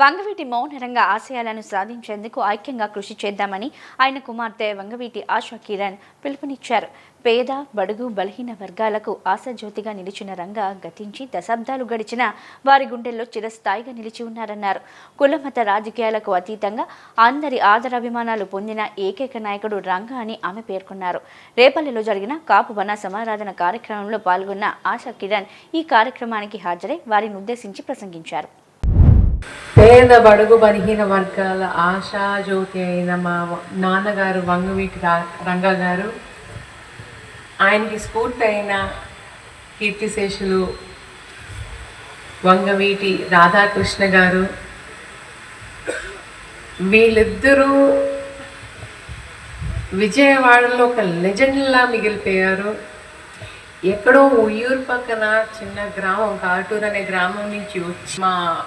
వంగవీటి మౌనరంగ ఆశయాలను సాధించేందుకు ఐక్యంగా కృషి చేద్దామని ఆయన కుమార్తె వంగవీటి ఆశా కిరణ్ పిలుపునిచ్చారు. పేద బడుగు బలహీన వర్గాలకు ఆశాజ్యోతిగా నిలిచిన రంగ గతించి దశాబ్దాలు గడిచిన వారి గుండెల్లో చిరస్థాయిగా నిలిచి ఉన్నారన్నారు. కులమత రాజకీయాలకు అతీతంగా అందరి ఆదరాభిమానాలు పొందిన ఏకైక నాయకుడు రంగ అని ఆమె పేర్కొన్నారు. రేపల్లిలో జరిగిన కాపు వన సమారాధన కార్యక్రమంలో పాల్గొన్న ఆశా కిరణ్ ఈ కార్యక్రమానికి హాజరై వారిని ఉద్దేశించి ప్రసంగించారు. పేద బడుగు బలహీన వర్గాల ఆశా జ్యోతి అయిన మా నాన్నగారు వంగవీటి రా- రంగా గారు. ఆయనకి స్ఫూర్తి అయిన కీర్తిశేషులు వంగవీటి రాధాకృష్ణ గారు. వీళ్ళిద్దరూ విజయవాడలో ఒక లెజెండ్లా మిగిలిపోయారు. ఎక్కడో ఉయ్యూరు పక్కన చిన్న గ్రామం కాటూరు అనే గ్రామం నుంచి వచ్చి మా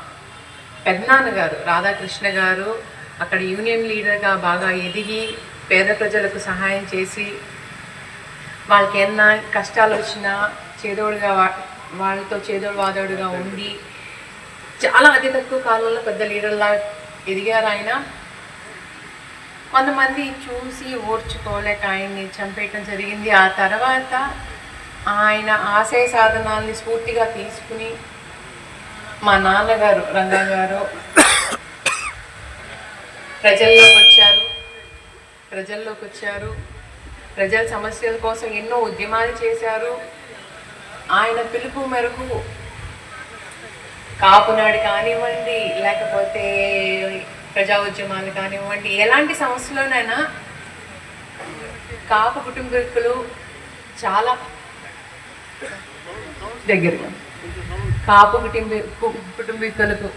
పెద్దనాన్నగారు రాధాకృష్ణ గారు అక్కడ యూనియన్ లీడర్గా బాగా ఎదిగి పేద ప్రజలకు సహాయం చేసి వాళ్ళకి ఎన్న కష్టాలు వచ్చినా చేదోడుగా వా- వాళ్ళతో చేదోడు వాదోడుగా ఉండి చాలా అతి తక్కువ కాలంలో పెద్ద లీడర్లా ఎదిగారు ఆయన. కొంతమంది చూసి ఓర్చుకోలేక ఆయన్ని చంపేయటం జరిగింది. ఆ తర్వాత ఆయన ఆశయ సాధనాల్ని స్ఫూర్తిగా తీసుకుని మా నాన్నగారు రంగా గారు ప్రజల్లోకి వచ్చారు. ప్రజల్లోకి వచ్చారు. ప్రజల సమస్యల కోసం ఎన్నో ఉద్యమాలు చేశారు. ఆయన పిలుపు మేరకు కాపునాడు కానివ్వండి లేకపోతే ప్రజా ఉద్యమాలు కానివ్వండి ఎలాంటి సమస్యలోనైనా కాపు కుటుంబీకులు చాలా దగ్గరగా కాపు కుటుంబీ కుటుంబీకులకు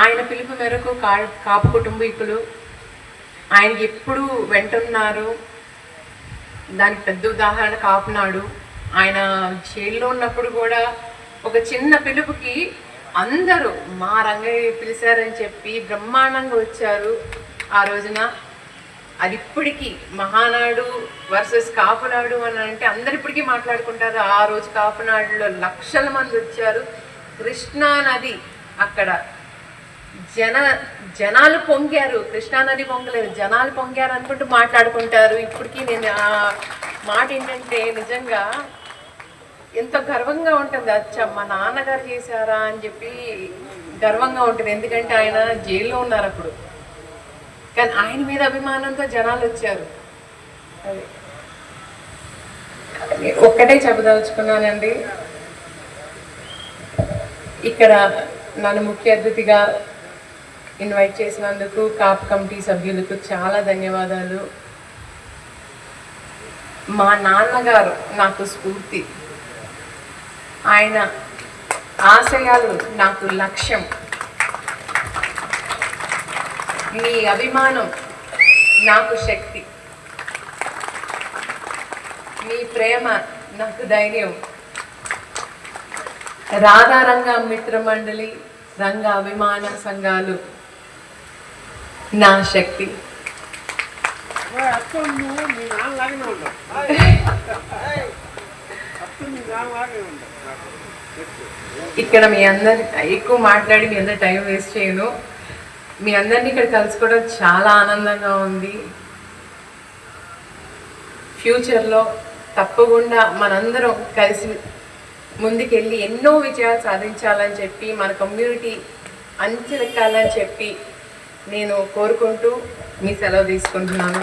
ఆయన పిలుపు మేరకు కా కాపు కుటుంబీకులు ఆయనకి ఎప్పుడు వెంటున్నారు? దానికి పెద్ద ఉదాహరణ కాపునాడు ఆయన జైల్లో ఉన్నప్పుడు కూడా ఒక చిన్న పిలుపుకి అందరూ మా రంగయ్య పిలిచారని చెప్పి బ్రహ్మాండంగా వచ్చారు ఆ రోజున. అది ఇప్పటికీ మహానాడు వర్సెస్ కాపునాడు అని అంటే అందరు ఇప్పటికీ మాట్లాడుకుంటారు. ఆ రోజు కాపునాడులో లక్షల మంది వచ్చారు. కృష్ణా నది అక్కడ జన జనాలు పొంగారు. కృష్ణానది పొంగలేదు. జనాలు పొంగారు అనుకుంటూ మాట్లాడుకుంటారు. ఇప్పటికీ నేను ఆ మాట ఏంటంటే నిజంగా ఎంతో గర్వంగా ఉంటుంది. అచ్చా మా నాన్నగారు చేశారా అని చెప్పి గర్వంగా ఉంటుంది. ఎందుకంటే ఆయన జైల్లో ఉన్నారు అప్పుడు. కానీ ఆయన మీద అభిమానంతో జనాలు వచ్చారు. అది. ఒక్కటే చెప్పదలుచుకున్నానండి. ఇక్కడ నన్ను ముఖ్య అతిథిగా ఇన్వైట్ చేసినందుకు కాప్ కమిటీ సభ్యులకు చాలా ధన్యవాదాలు. మా నాన్నగారు నాకు స్ఫూర్తి. ఆయన ఆశయాలు నాకు లక్ష్యం. మీ అభిమానం నాకు శక్తి. మీ ప్రేమ నాకు ధైర్యం. రాధారంగ మిత్ర మండలి రంగ అభిమాన సంఘాలు నా శక్తి. ఇక్కడ మీ అందరి ఎక్కువ మాట్లాడి మీ అందరి టైం వేస్ట్ చేయను. మీ అందరినీ ఇక్కడ కలుసుకోవడం చాలా ఆనందంగా ఉంది. ఫ్యూచర్లో తప్పకుండా మనందరం కలిసి ముందుకెళ్ళి ఎన్నో విజయాలు సాధించాలని చెప్పి మన కమ్యూనిటీ అంచెలెక్కాలని చెప్పి నేను కోరుకుంటూ మీ సెలవు తీసుకుంటున్నాను.